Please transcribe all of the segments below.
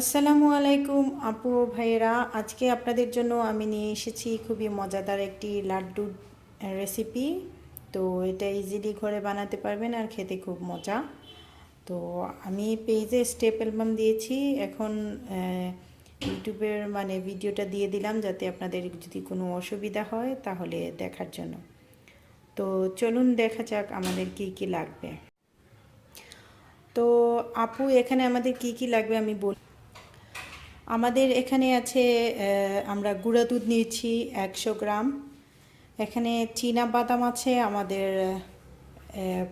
আসসালামু আলাইকুম আপু ভাইয়েরা। আজকে আপনাদের জন্য আমি নিয়ে এসেছি খুবই মজাদার একটি লাড্ডু রেসিপি তো এটা ইজিলি ঘরে বানাতে পারবেন আর খেতে খুব মজা। তো আমি পেজে স্টেপ অ্যালবাম দিয়েছি। এখন ইউটিউবের মানে ভিডিওটা দিয়ে দিলাম যাতে আপনাদের যদি কোনো অসুবিধা হয় তাহলে দেখার জন্য। তো চলুন দেখা যাক আমাদের কি কি লাগবে। তো আপু, এখানে আমাদের কি কি লাগবে আমি বল আমাদের এখানে আছে আমরা গুঁড়া দুধ নিয়েছি একশো গ্রাম। এখানে চীনা বাদাম আছে, আমাদের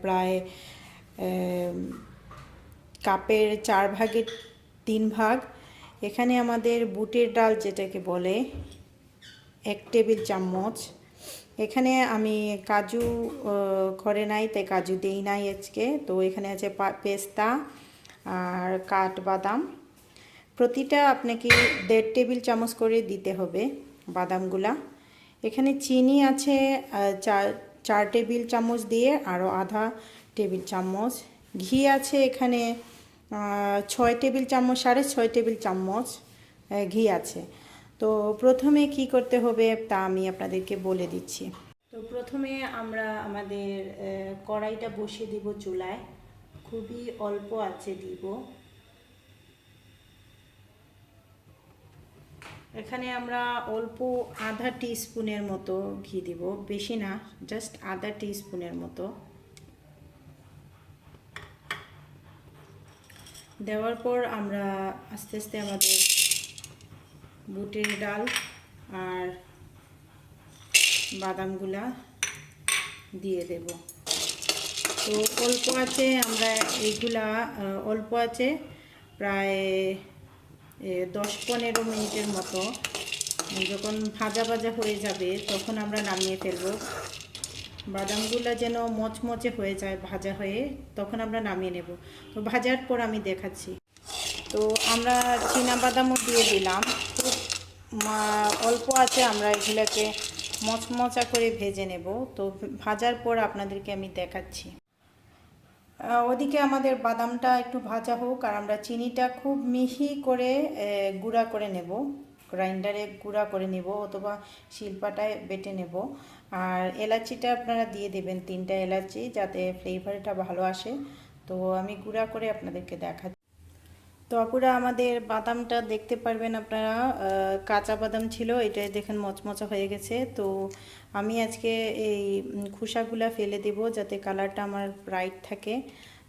প্রায় কাপের চার ভাগের তিন ভাগ। এখানে আমাদের বুটের ডাল যেটাকে বলে, এক টেবিল চামচ। এখানে আমি কাজু করে নাই, তাই কাজু দেই নাই আজকে। তো এখানে আছে পেস্তা আর কাঠবাদাম প্রতিটা আপনাকে দেড় টেবিল চামচ করে দিতে হবে বাদামগুলা। এখানে চিনি আছে চার চার টেবিল চামচ দিয়ে আরও আধা টেবিল চামচ। ঘি আছে এখানে ছয় টেবিল চামচ, সাড়ে ছয় টেবিল চামচ ঘি আছে। তো প্রথমে কি করতে হবে তা আমি আপনাদেরকে বলে দিচ্ছি। তো প্রথমে আমরা আমাদের কড়াইটা বসিয়ে দিব চুলায়। খুবই অল্প আছে দিব। এখানে আমরা অল্প আধা স্পুনের মতো ঘি দিব, বেশি না জাস্ট আধা স্পুনের মতো। দেওয়ার পর আমরা আস্তে আস্তে আমাদের বুটের ডাল আর বাদামগুলা দিয়ে দেব। তো অল্প আছে, আমরা এইগুলা অল্প আছে, প্রায় দশ পনেরো মিনিটের মতো। যখন ভাজা ভাজা হয়ে যাবে, তখন আমরা নামিয়ে ফেলব। বাদামগুলো যেন মচমচে হয়ে যায়, ভাজা হয়ে, তখন আমরা নামিয়ে নেব। তো ভাজার পর আমি দেখাচ্ছি। তো আমরা বাদামও দিয়ে দিলাম। খুব অল্প আছে, আমরা এগুলোকে মচমচা করে ভেজে নেব। তো ভাজার পর আপনাদেরকে আমি দেখাচ্ছি। ওদিকে আমাদের বাদামটা একটু ভাজা হোক আর আমরা চিনিটা খুব মিহি করে গুঁড়া করে নেব। গ্রাইন্ডারে গুঁড়া করে নেব অথবা শিল্পাটায় বেটে নেব। আর এলাচিটা আপনারা দিয়ে দেবেন তিনটা এলাচি যাতে ফ্লেভারটা ভালো আসে। তো আমি গুঁড়া করে আপনাদেরকে দেখাচ্ছি। তো আপুরা আমাদের বাদামটা দেখতে পারবেন আপনারা কাঁচা বাদাম ছিল, এটা দেখেন মচমচা হয়ে গেছে। তো আমি আজকে এই খোসাগুলা ফেলে দেব যাতে কালারটা আমার ব্রাইট থাকে।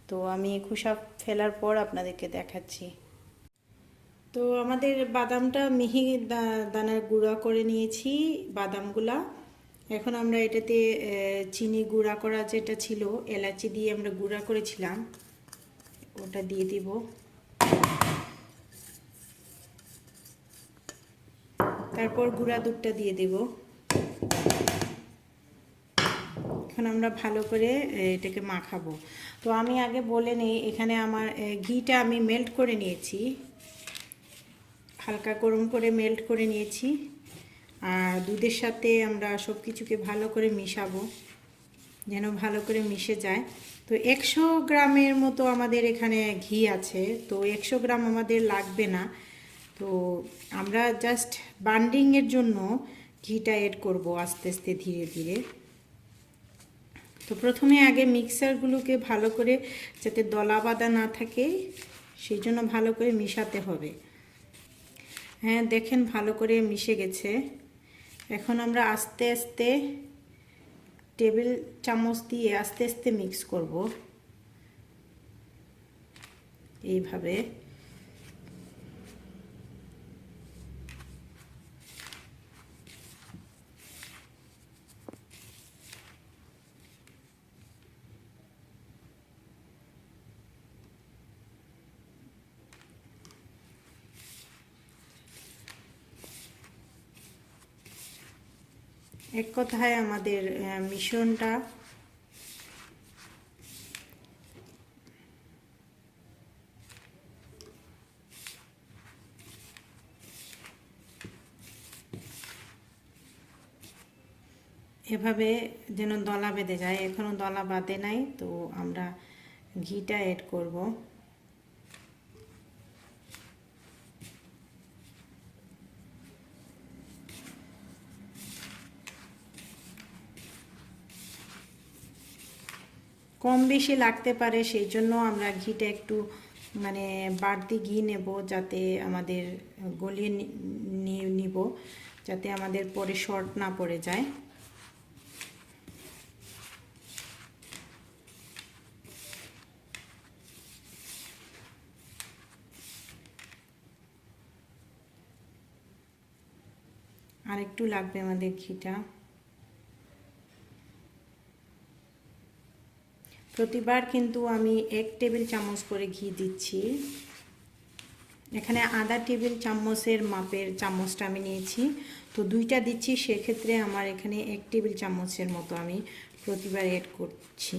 তো আমি খোসা ফেলার পর আপনাদেরকে দেখাচ্ছি। তো আমাদের বাদামটা মিহি দানার গুঁড়া করে নিয়েছি বাদামগুলা। এখন আমরা এটাতে চিনি গুঁড়া করা যেটা ছিল, এলাচি দিয়ে আমরা গুঁড়া করেছিলাম, ওটা দিয়ে দিব। তারপর গুঁড়া দুধটা দিয়ে দেব। এখন আমরা ভালো করে এটাকে মাখাবো। তো আমি আগে বলে নিই, এখানে আমার ঘিটা আমি মেল্ট করে নিয়েছি। হালকা গরম করে মেল্ট করে নিয়েছি। আর দুধের সাথে আমরা সব কিছুকে ভালো করে মিশাবো, যেন ভালো করে মিশে যায়। তো একশো গ্রামের মতো আমাদের এখানে ঘি আছে, তো একশো গ্রাম আমাদের লাগবে না। তো আমরা জাস্ট বান্ডিংয়ের জন্য ঘিটা এড করব আস্তে আস্তে ধীরে ধীরে। তো প্রথমে আগে মিক্সারগুলোকে ভালো করে যাতে দলা বাঁধা না থাকে, সেই জন্য ভালো করে মিশাতে হবে। হ্যাঁ দেখেন ভালো করে মিশে গেছে। এখন আমরা আস্তে আস্তে টেবিল চামচ দিয়ে আস্তে আস্তে মিক্স করব। এইভাবে। এক কথায় আমাদের মিশ্রণটা এভাবে যেন দলা বেঁধে যায়। এখনও দলা বাঁধে নাই, তো আমরা ঘিটা অ্যাড করব। কম বেশি লাগতে পারে, সেই জন্য আমরা ঘিটা একটু মানে বাড়তি ঘি নেব যাতে আমাদের গলিয়ে নিব, যাতে আমাদের পরে শর্ট না পড়ে যায়। আর একটু লাগবে আমাদের ঘিটা। প্রতিবার কিন্তু আমি এক টেবিল চামচ করে ঘি দিচ্ছি। এখানে আধা টেবিল চামচের মাপের চামচটা আমি নিয়েছি। তো দুইটা দিচ্ছি, সেক্ষেত্রে আমার এখানে এক টেবিল চামচের মতো আমি প্রতিবার অ্যাড করছি।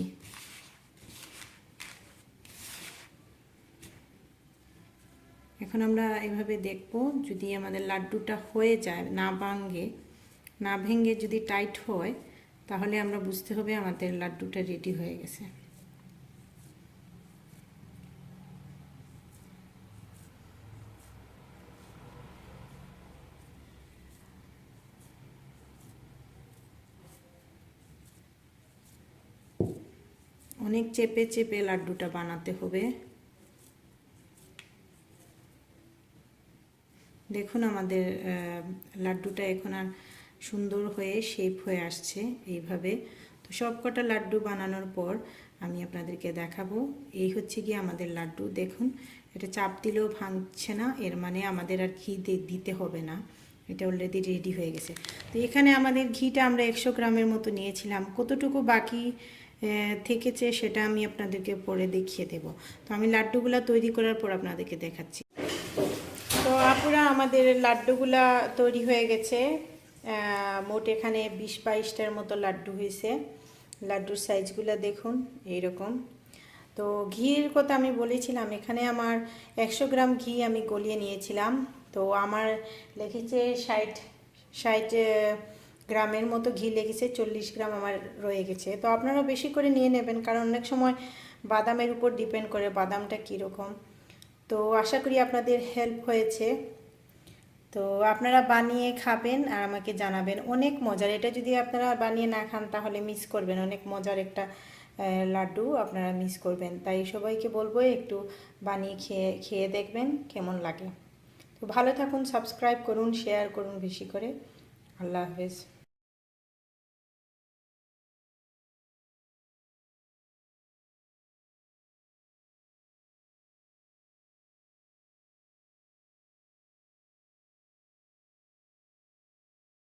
এখন আমরা এভাবে দেখব যদি আমাদের লাড্ডুটা হয়ে যায়, না ভাঙ্গে না ভেঙে যদি টাইট হয়, তাহলে আমরা বুঝতে হবে আমাদের লাড্ডুটা রেডি হয়ে গেছে। অনেক চেপে চেপে লাড্ডুটা বানাতে হবে। দেখুন আমাদের লাড্ডুটা এখন আর সুন্দর হয়ে শেপ হয়ে আসছে এইভাবে। তো সব কটা লাড্ডু বানানোর পর আমি আপনাদেরকে দেখাবো। এই হচ্ছে কি আমাদের লাড্ডু। দেখুন, এটা চাপ দিলেও ভাঙছে না, এর মানে আমাদের আর ঘি দিতে হবে না। এটা অলরেডি রেডি হয়ে গেছে। তো এখানে আমাদের ঘিটা আমরা একশো গ্রামের মতো নিয়েছিলাম। কতটুকু বাকি থেকেছে সেটা আমি আপনাদেরকে পরে দেখিয়ে দেব। তো আমি লাড্ডুগুলো তৈরি করার পর আপনাদেরকে দেখাচ্ছি। তো আপুরা, আমাদের লাড্ডুগুলা তৈরি হয়ে গেছে। মোট এখানে বিশ বাইশটার মতো লাড্ডু হয়েছে। লাড্ডুর সাইজগুলো দেখুন, এইরকম। তো ঘির কথা আমি বলেছিলাম, এখানে আমার একশো গ্রাম ঘি আমি গলিয়ে নিয়েছিলাম। তো আমার লেগেছে ষাট ষাট গ্রামের মতো ঘি লেগেছে, চল্লিশ গ্রাম আমার রয়ে গেছে। তো আপনারা বেশি করে নিয়ে নেবেন, কারণ অনেক সময় বাদামের উপর ডিপেন্ড করে বাদামটা কীরকম। তো আশা করি আপনাদের হেল্প হয়েছে। তো আপনারা বানিয়ে খাবেন আর আমাকে জানাবেন। অনেক মজার, এটা যদি আপনারা বানিয়ে না খান তাহলে মিস করবেন। অনেক মজার একটা লাড্ডু আপনারা মিস করবেন। তাই সবাইকে বলব একটু বানিয়ে খেয়ে খেয়ে দেখবেন কেমন লাগে। তো ভালো থাকুন সাবস্ক্রাইব করুন শেয়ার করুন বেশি করে। আল্লাহ হাফেজ।